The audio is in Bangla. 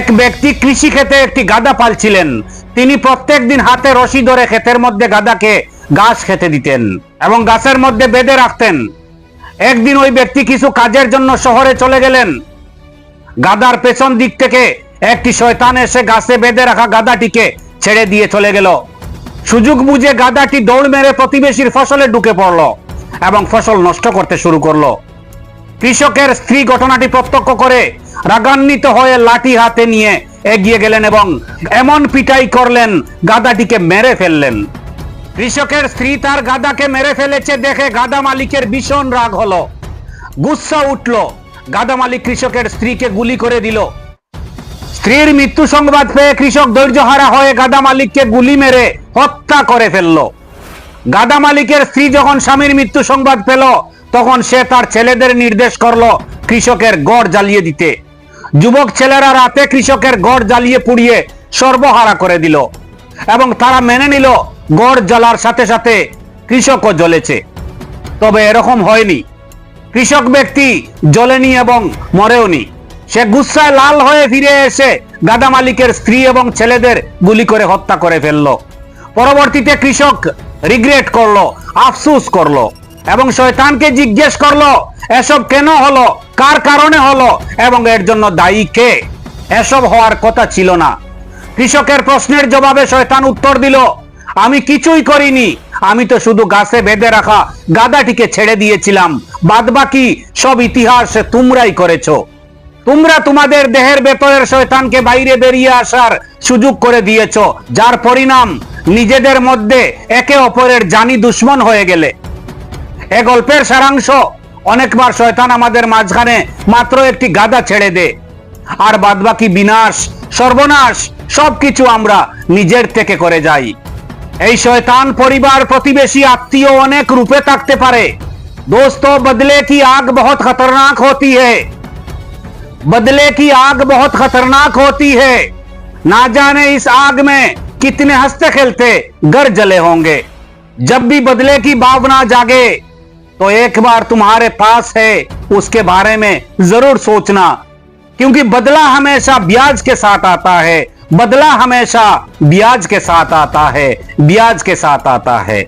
এক ব্যক্তি কৃষি ক্ষেতে একটি গাদা পালছিলেন। তিনি প্রত্যেক দিন হাতে রশি ধরে ক্ষেতের মধ্যে গাদাকে ঘাস খেতে দিতেন এবং গাছের মধ্যে বেঁধে রাখতেন। একদিন ওই ব্যক্তি কিছু কাজের জন্য শহরে চলে গেলেন। গাদার পেছন দিক থেকে একটি শয়তান এসে গাছে বেঁধে রাখা গাদাটিকে ছেড়ে দিয়ে চলে গেল। সুযোগ বুঝে গাদাটি দৌড় মেরে প্রতিবেশীর ফসলে ঢুকে পড়ল এবং ফসল নষ্ট করতে শুরু করল। কৃষকের স্ত্রী ঘটনাটি প্রত্যক্ষ করে রাগান্বিত হয়ে লাঠি হাতে নিয়ে এগিয়ে গেলেন এবং এমন পিটাই করলেন, গাদাটিকে মেরে ফেললেন। কৃষকের স্ত্রী তার গাদাকে মেরে ফেলেছে দেখে গাদা মালিকের ভীষণ রাগ হলো। গুসা উঠল। গাদা মালিক কৃষকের স্ত্রীকে গুলি করে দিল। স্ত্রীর মৃত্যু সংবাদ পেয়ে কৃষক ধৈর্যহারা হয়ে গাদা মালিককে গুলি মেরে হত্যা করে ফেলল। গাদা মালিকের স্ত্রী যখন স্বামীর মৃত্যু সংবাদ পেল, তখন সে তার ছেলেদের নির্দেশ করল কৃষকের গড় জ্বালিয়ে দিতে। যুবক ছেলেরা রাতে কৃষকের গড় জ্বালিয়ে পুড়িয়ে সর্বহারা করে দিল এবং তারা মেনে নিল গড় জ্বালার সাথে সাথে কৃষকও জ্বলেছে। তবে এরকম হয়নি। কৃষক ব্যক্তি জ্বলেনি এবং মরেওনি। সে গুসায় লাল হয়ে ফিরে এসে গাদা মালিকের স্ত্রী এবং ছেলেদের গুলি করে হত্যা করে ফেলল। পরবর্তীতে কৃষক রিগ্রেট করল, আফসুস করল। এবং শয়তানকে জিজ্ঞেস করল, এসব কেন হলো? কার কারণে হলো? এবং এর জন্য দায়ী কে? এসব হওয়ার কথা ছিল না। কৃষকের প্রশ্নের জবাবে শয়তান উত্তর দিল, আমি কিছুই করিনি। আমি তো শুধু গাছে বেঁধে রাখা গাদাটিকে ছেড়ে দিয়েছিলাম। বাদবাকি সব ইতিহাস তোমরাই করেছ। তোমরা তোমাদের দেহের ভেতরের শয়তানকে বাইরে বেরিয়ে আসার সুযোগ করে দিয়েছ, যার পরিণাম নিজেদের মধ্যে একে অপরের জানি দুশ্মন হয়ে গেলে। এ গল্পের সারাংশ অনেকবার শয়তান আমাদের মাঝখানে মাত্র একটি গাদা ছেড়ে দে আর বাদবাকি বিনাশ সর্বনাশ সবকিছু আমরা নিজের থেকে করে যাই এই শয়তান পরিবার প্রতিবেশী আত্মীয় অনেক রূপে থাকতে পারে দোস্ত বদলে কি আগ বহুত খতরনাক হতি है बदले की आग बहुत खतरनाक होती है ना जाने इस आग में कितने हंसते खेलते घर जले होंगे जब भी बदले की भावना जागे तो एक बार तुम्हारे पास है, उसके बारे में ज़रूर सोचना। क्योंकि बदला हमेशा ब्याज के साथ आता है, बदला हमेशा ब्याज के साथ आता है, ब्याज के साथ आता है।